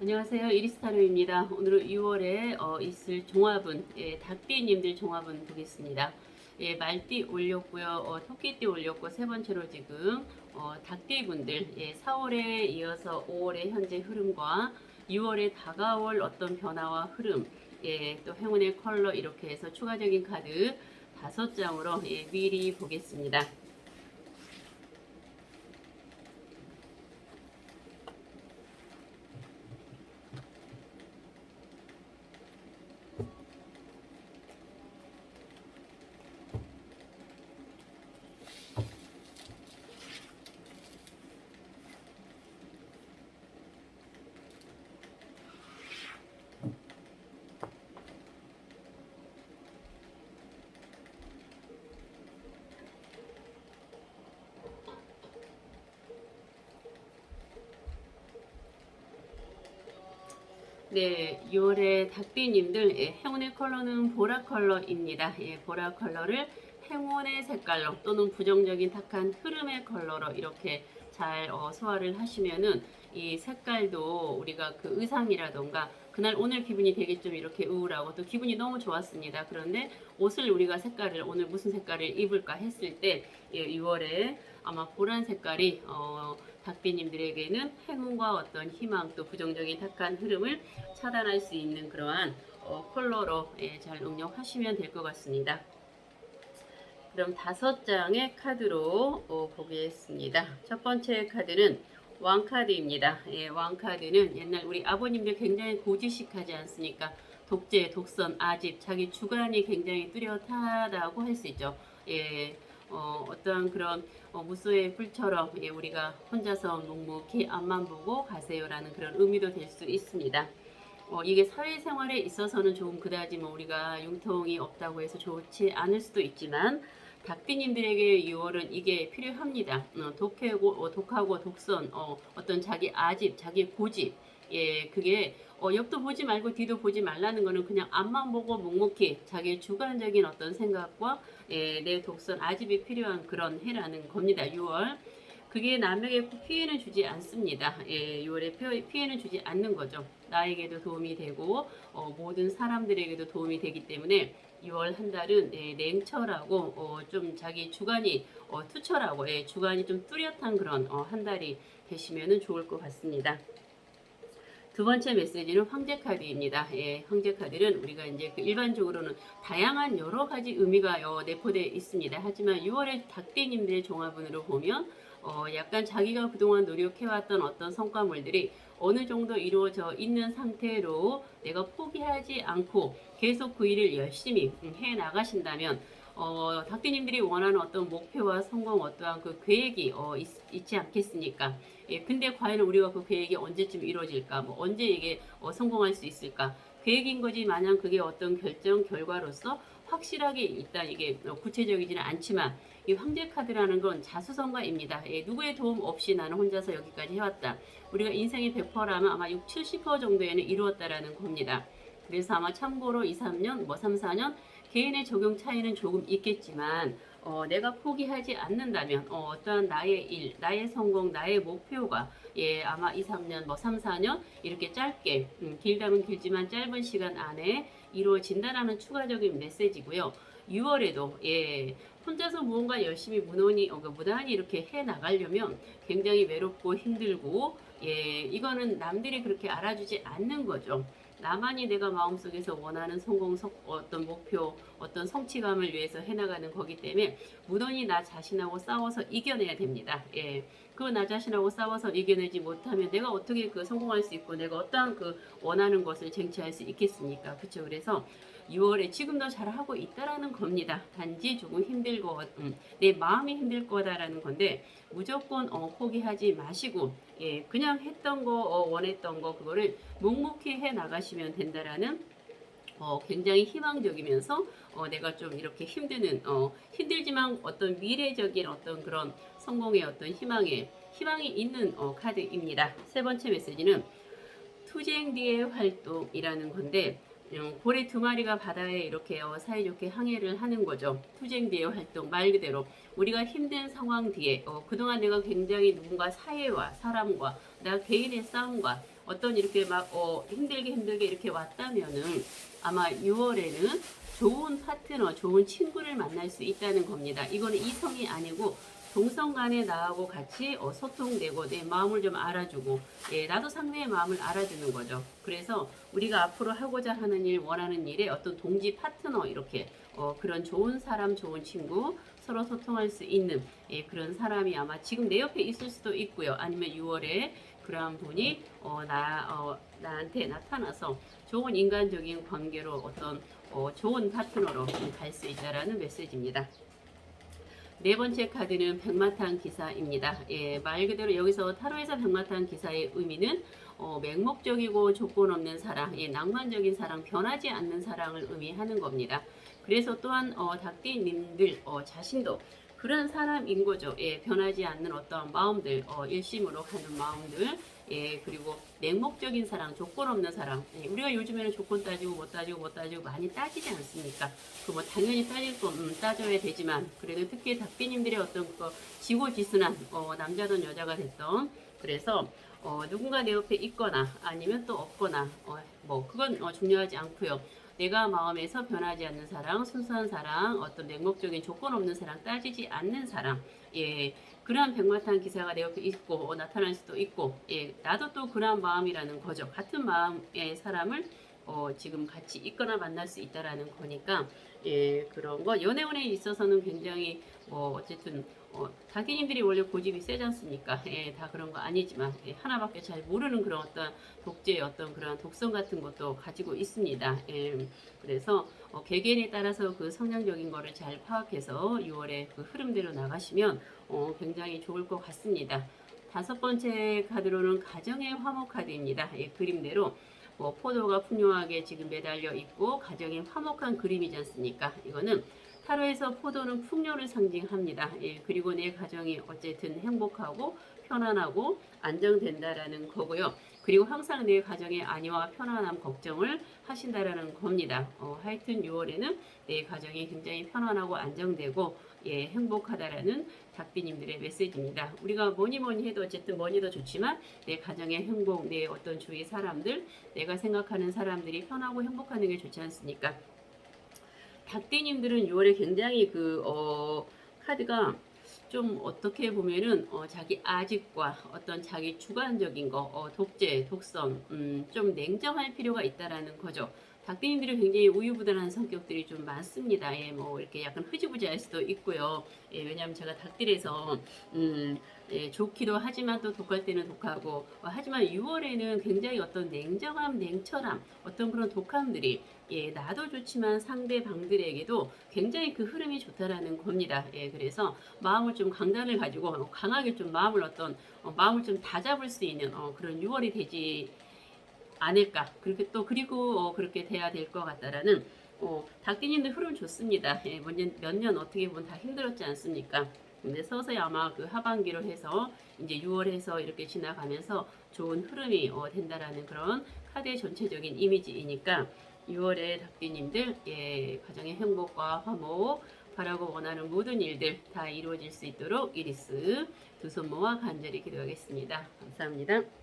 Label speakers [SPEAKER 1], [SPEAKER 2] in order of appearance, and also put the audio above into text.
[SPEAKER 1] 안녕하세요. 이리스타로입니다. 오늘은 6월에 어, 있을 종합은 예, 닭띠님들 종합은 보겠습니다. 예, 말띠 올렸고요. 어, 토끼띠 올렸고 세 번째로 지금 어, 닭띠분들 예, 4월에 이어서 5월의 현재 흐름과 6월에 다가올 어떤 변화와 흐름 예, 또 행운의 컬러 이렇게 해서 추가적인 카드 다섯 장으로 예, 미리 보겠습니다. 네, 6월의 닭띠님들 예, 행운의 컬러는 보라 컬러입니다. 예, 보라 컬러를 행운의 색깔로 또는 부정적인 탁한 흐름의 컬러로 이렇게 잘 어, 소화를 하시면은 이 색깔도 우리가 그 의상이라던가 그날 오늘 기분이 되게 좀 이렇게 우울하고 또 기분이 너무 좋았습니다. 그런데 옷을 우리가 색깔을 오늘 무슨 색깔을 입을까 했을 때 예, 6월에 아마 보란 색깔이 어, 닭비님들에게는 행운과 어떤 희망 또 부정적인 탁한 흐름을 차단할 수 있는 그러한 어, 컬러로 예, 잘 응용하시면 될 것 같습니다. 그럼 다섯 장의 카드로 어, 보겠습니다. 첫 번째 카드는 왕카드입니다. 예, 왕카드는 옛날 우리 아버님들 굉장히 고지식하지 않습니까? 독재, 독선, 아집, 자기 주관이 굉장히 뚜렷하다고 할 수 있죠. 예, 어, 어떠한 그런 어, 무소의 뿔처럼 예, 우리가 혼자서 묵묵히 앞만 보고 가세요라는 그런 의미도 될 수 있습니다. 어, 이게 사회생활에 있어서는 조금 그다지 뭐 우리가 융통이 없다고 해서 좋지 않을 수도 있지만 닭비님들에게 6월은 이게 필요합니다. 어, 독하고, 어, 독하고 독선, 어, 어떤 자기 아집, 자기 고집, 예, 그게 어, 옆도 보지 말고 뒤도 보지 말라는 거는 그냥 앞만 보고 묵묵히 자기 주관적인 어떤 생각과 예, 내 독선 아집이 필요한 그런 해라는 겁니다. 6월. 그게 남에게 피해는 주지 않습니다. 예, 6월에 피해는 주지 않는 거죠. 나에게도 도움이 되고 어, 모든 사람들에게도 도움이 되기 때문에 6월 한 달은 예, 냉철하고 어, 좀 자기 주관이 어, 투철하고 예, 주관이 좀 뚜렷한 그런 어, 한 달이 되시면 좋을 것 같습니다. 두 번째 메시지는 황제 카드입니다. 예, 황제 카드는 우리가 이제 그 일반적으로는 다양한 여러 가지 의미가 어, 내포되어 있습니다. 하지만 6월의 닭띠님들의 종합운으로 보면 어, 약간 자기가 그동안 노력해왔던 어떤 성과물들이 어느 정도 이루어져 있는 상태로 내가 포기하지 않고 계속 그 일을 열심히 해 나가신다면 어, 닭띠님들이 원하는 어떤 목표와 성공 어떠한 그 계획이 어, 있, 있지 않겠습니까? 예, 근데 과연 우리가 그 계획이 언제쯤 이루어질까? 뭐 언제 이게 어, 성공할 수 있을까? 계획인 거지 마냥 그게 어떤 결정 결과로서 확실하게 일단 이게 어, 구체적이지는 않지만 이 황제 카드라는 건 자수성가입니다. 예, 누구의 도움 없이 나는 혼자서 여기까지 해왔다. 우리가 인생이 100%라면 아마 6, 70% 정도에는 이루었다라는 겁니다. 그래서 아마 참고로 2, 3년, 뭐 3, 4년 개인의 적용 차이는 조금 있겠지만 어, 내가 포기하지 않는다면 어, 어떠한 나의 일, 나의 성공, 나의 목표가 예 아마 2, 3년, 뭐 3, 4년 이렇게 짧게 음, 길다면 길지만 짧은 시간 안에 이루어진다라는 추가적인 메시지고요. 6월에도 예 혼자서 무언가 열심히 무난히 어, 무단히 이렇게 해 나가려면 굉장히 외롭고 힘들고 예 이거는 남들이 그렇게 알아주지 않는 거죠. 나만이 내가 마음속에서 원하는 성공, 성, 어떤 목표, 어떤 성취감을 위해서 해나가는 거기 때문에 무던히 나 자신하고 싸워서 이겨내야 됩니다. 예. 그 나 자신하고 싸워서 이겨내지 못하면 내가 어떻게 그 성공할 수 있고 내가 어떠한 그 원하는 것을 쟁취할 수 있겠습니까? 그렇죠. 그래서 6월에 지금도 잘하고 있다라는 겁니다. 단지 조금 힘들 거, 음, 내 마음이 힘들 거다라는 건데 무조건 어, 포기하지 마시고 예, 그냥 했던 거 어, 원했던 거 그거를 묵묵히 해 나가시면 된다라는 어, 굉장히 희망적이면서 어, 내가 좀 이렇게 힘드는 어, 힘들지만 어떤 미래적인 어떤 그런 성공의 어떤 희망에 희망이 있는 어, 카드입니다. 세 번째 메시지는 투쟁 뒤의 활동이라는 건데 음, 고래 두 마리가 바다에 이렇게 어, 사이좋게 항해를 하는 거죠. 투쟁 뒤의 활동 말 그대로 우리가 힘든 상황 뒤에 어, 그동안 내가 굉장히 누군가 사회와 사람과 나 개인의 싸움과 어떤 이렇게 막 어, 힘들게 힘들게 이렇게 왔다면은 아마 6월에는 좋은 파트너, 좋은 친구를 만날 수 있다는 겁니다. 이거는 이성이 아니고 동성 간에 나하고 같이 어, 소통되고 내 마음을 좀 알아주고 예, 나도 상대의 마음을 알아주는 거죠. 그래서 우리가 앞으로 하고자 하는 일, 원하는 일에 어떤 동지 파트너 이렇게 어, 그런 좋은 사람, 좋은 친구 서로 소통할 수 있는 예, 그런 사람이 아마 지금 내 옆에 있을 수도 있고요. 아니면 6월에 그러한 분이 어, 나, 어, 나한테 나타나서 좋은 인간적인 관계로 어떤 어, 좋은 파트너로 갈 수 있다라는 메시지입니다. 네 번째 카드는 백마탄 기사입니다. 예, 말 그대로 여기서 타로에서 백마탄 기사의 의미는 어, 맹목적이고 조건 없는 사랑, 예, 낭만적인 사랑, 변하지 않는 사랑을 의미하는 겁니다. 그래서 또한 어, 닭띠님들 어, 자신도 그런 사람인 거죠. 예, 변하지 않는 어떤 마음들, 어, 일심으로 가는 마음들, 예, 그리고 맹목적인 사랑, 조건 없는 사랑. 예, 우리가 요즘에는 조건 따지고 못 따지고 못 따지고 많이 따지지 않습니까? 그 뭐 당연히 따질 거 음, 따져야 되지만 그래도 특히 닭비님들의 어떤 그 지고지순한 어, 남자든 여자가 됐던 그래서 어, 누군가 내 옆에 있거나 아니면 또 없거나 어, 뭐 그건 어, 중요하지 않고요. 내가 마음에서 변하지 않는 사랑, 순수한 사랑, 어떤 맹목적인 조건 없는 사랑, 따지지 않는 사랑, 예, 그러한 백마탄 기사가 내 옆에 있고 어, 나타날 수도 있고, 예, 나도 또 그러한 마음이라는 거죠. 같은 마음의 사람을 어, 지금 같이 있거나 만날 수 있다라는 거니까, 예, 그런 거 연애운에 있어서는 굉장히 뭐 어쨌든 어, 자기님들이 원래 고집이 세지 않습니까? 예, 다 그런 거 아니지만 예, 하나밖에 잘 모르는 그런 어떤 독재의 어떤 그런 독성 같은 것도 가지고 있습니다. 예, 그래서 어, 개개인에 따라서 그 성향적인 거를 잘 파악해서 6월에 그 흐름대로 나가시면 어, 굉장히 좋을 것 같습니다. 다섯 번째 카드로는 가정의 화목 카드입니다. 예, 그림대로 뭐 포도가 풍요하게 지금 매달려 있고 가정이 화목한 그림이지 않습니까? 이거는 타로에서 포도는 풍요를 상징합니다. 예, 그리고 내 가정이 어쨌든 행복하고 편안하고 안정된다라는 거고요. 그리고 항상 내 가정의 안위와 편안함 걱정을 하신다라는 겁니다. 어, 하여튼 6월에는 내 가정이 굉장히 편안하고 안정되고 예, 행복하다라는 닭비님들의 메시지입니다. 우리가 뭐니 뭐니 해도 어쨌든 뭐니 더 좋지만 내 가정의 행복, 내 어떤 주위 사람들, 내가 생각하는 사람들이 편하고 행복하는 게 좋지 않습니까? 닭띠님들은 6월에 굉장히 그, 어, 카드가 좀 어떻게 보면은 어, 자기 아직과 어떤 자기 주관적인 거, 어, 독재, 독성, 음, 좀 냉정할 필요가 있다라는 거죠. 닭띠님들이 굉장히 우유부단한 성격들이 좀 많습니다. 예, 뭐 이렇게 약간 흐지부지할 수도 있고요. 예, 왜냐하면 제가 닭띠에서 음, 예, 좋기도 하지만 또 독할 때는 독하고 어, 하지만 6월에는 굉장히 어떤 냉정함, 냉철함, 어떤 그런 독함들이 예, 나도 좋지만 상대방들에게도 굉장히 그 흐름이 좋다라는 겁니다. 예, 그래서 마음을 좀 강단을 가지고 어, 강하게 좀 마음을 어떤 어, 마음을 좀 다잡을 수 있는 어, 그런 6월이 되지 않을까. 그렇게 또 그리고 어, 그렇게 돼야 될 것 같다라는 어, 닭띠님들 흐름 좋습니다. 예, 몇년 어떻게 보면 다 힘들었지 않습니까? 근데 서서히 아마 그 하반기로 해서 이제 6월에서 이렇게 지나가면서 좋은 흐름이 어, 된다라는 그런 카드의 전체적인 이미지이니까 6월에 닭띠님들 예, 가정의 행복과 화목 바라고 원하는 모든 일들 다 이루어질 수 있도록 이리스 두 손 모아 간절히 기도하겠습니다. 감사합니다.